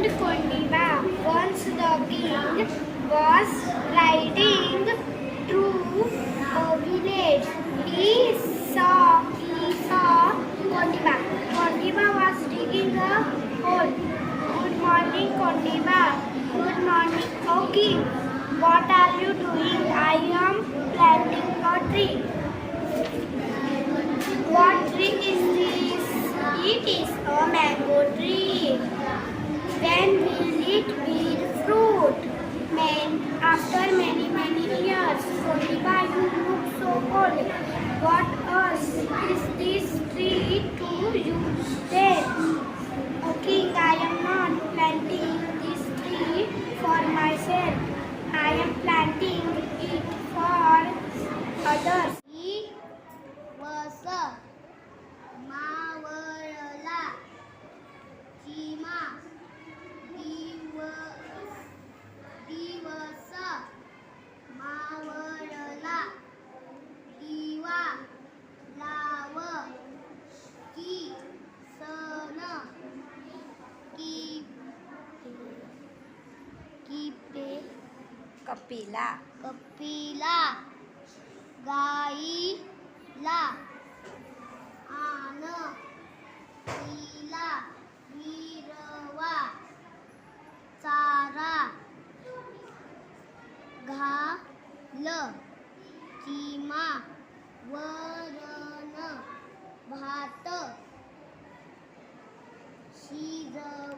named Kondiva. Once the king was riding through a village. He saw he saw Kondiva. Kondiva was digging a hole. Good morning, Kondiva. Good morning, oh king. What are you doing? I am planting a tree. What tree is this? It is a mango tree. It bear fruit? Man, after many many years, Koniba, you look so old. What else is this Kapila. Kapila गाईला आन तिला हिरवा चारा घाल चिमा वरण भात शिजव